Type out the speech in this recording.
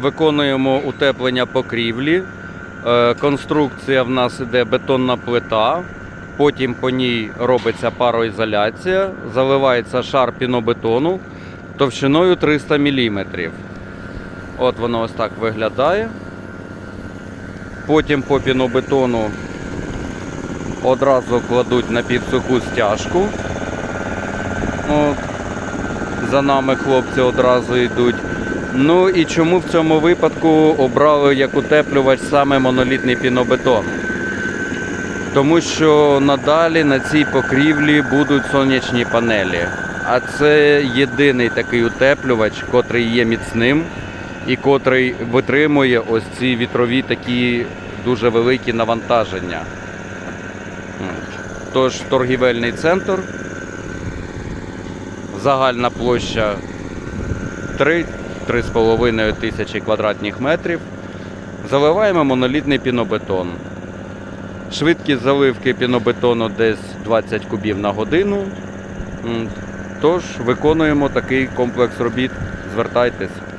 виконуємо утеплення покрівлі. Е, Конструкція в нас іде бетонна плита. Потім по ній робиться пароізоляція, заливається шар пінобетону товщиною 300 мм. От воно ось так виглядає. Потім по пінобетону одразу кладуть на підсуху стяжку. От. За нами хлопці одразу йдуть. Ну і чому в цьому випадку обрали як утеплювач саме монолітний пінобетон? Тому що надалі на цій покрівлі будуть сонячні панелі. А це єдиний такий утеплювач, котрий є міцним і котрий витримує ось ці вітрові такі дуже великі навантаження. Тож торгівельний центр, загальна площа 3-3,5 тисячі квадратних метрів. Заливаємо монолітний пінобетон. Швидкість заливки пінобетону десь 20 кубів на годину. Тож виконуємо такий комплекс робіт. Звертайтесь.